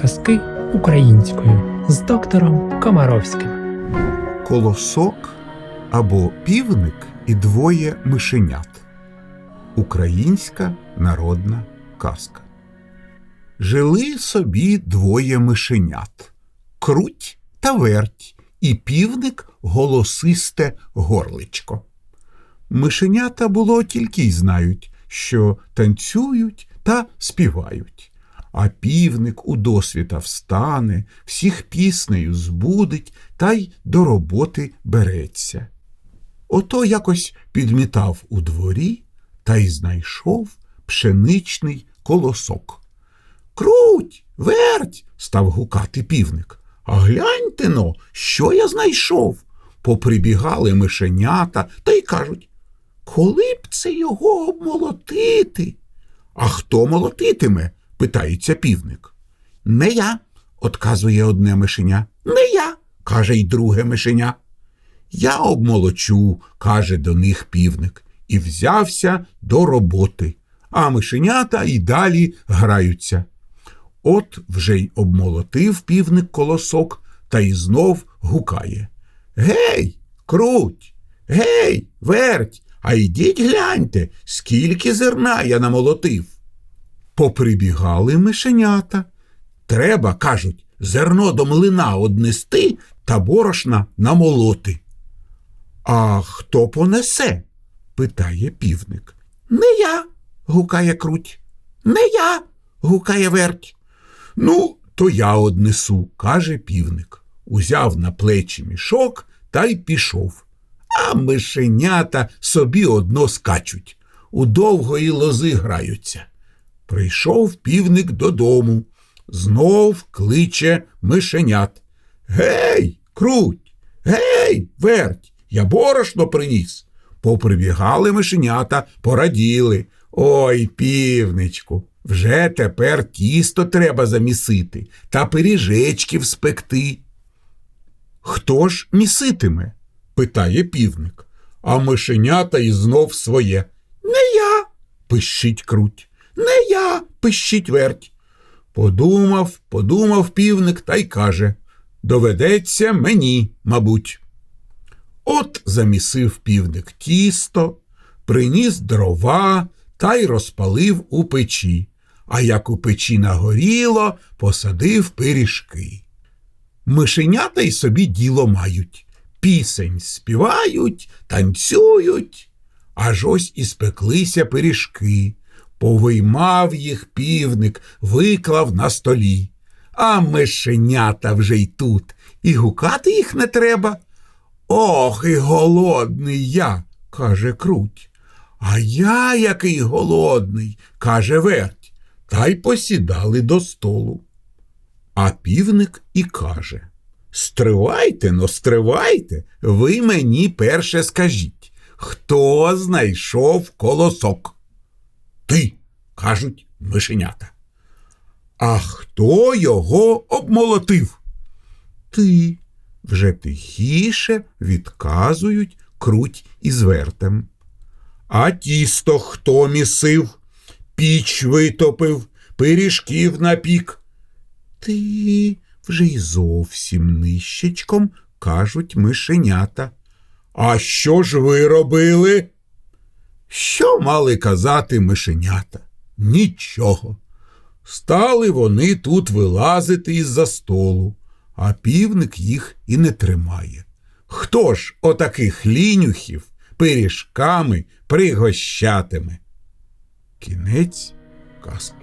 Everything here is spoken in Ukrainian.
казки українською з доктором Комаровським. Колосок або півник і двоє мишенят. Українська народна казка. Жили собі двоє мишенят круть та верть, і півник голосисте горличко. Мишенята було тільки й знають, що танцюють та співають. А півник у досвіта встане, всіх піснею збудить та й до роботи береться. Ото якось підмітав у дворі та й знайшов пшеничний колосок. Круть, верть, став гукати півник. А гляньте но, що я знайшов. Поприбігали мишенята та й кажуть, коли б це його обмолотити? А хто молотитиме? Питається півник. Не я, отказує одне мишеня. Не я, каже й друге мишеня. Я обмолочу, каже до них півник, і взявся до роботи, а мишенята й далі граються. От вже й обмолотив півник колосок та й знов гукає. Гей, круть, гей, верть, а йдіть гляньте, скільки зерна я намолотив. Поприбігали мишенята. Треба, кажуть, зерно до млина однести та борошна намолоти. А хто понесе? питає півник. Не я, гукає круть. Не я, гукає верть. Ну, то я однесу, каже півник. Узяв на плечі мішок та й пішов. А мишенята собі одно скачуть, у довгої лози граються. Прийшов півник додому, знов кличе мишенят. Гей, круть, гей, верть, я борошно приніс. Поприбігали мишенята, пораділи. Ой, півничку, вже тепер тісто треба замісити та пиріжечків спекти. Хто ж міситиме? питає півник, а мишенята й знов своє. Не я, пищить круть. Не я, пищить верть. Подумав, подумав півник та й каже доведеться мені, мабуть. От замісив півник тісто, приніс дрова та й розпалив у печі, а як у печі нагоріло, посадив пиріжки. Мишенята й собі діло мають, пісень співають, танцюють, аж ось і спеклися пиріжки. Повиймав їх півник, виклав на столі. А мишенята вже й тут, і гукати їх не треба. Ох, і голодний я, каже круть. А я який голодний, каже верть, та й посідали до столу. А півник і каже Стривайте, но стривайте, ви мені перше скажіть, хто знайшов колосок? Ти, кажуть мишенята. А хто його обмолотив? Ти. Вже тихіше відказують круть із вертем. А тісто хто місив, піч витопив, пиріжків напік. Ти вже й зовсім нищечком кажуть мишенята. А що ж ви робили? Що мали казати мишенята? Нічого. Стали вони тут вилазити із-за столу, а півник їх і не тримає. Хто ж отаких лінюхів пиріжками пригощатиме? Кінець казки.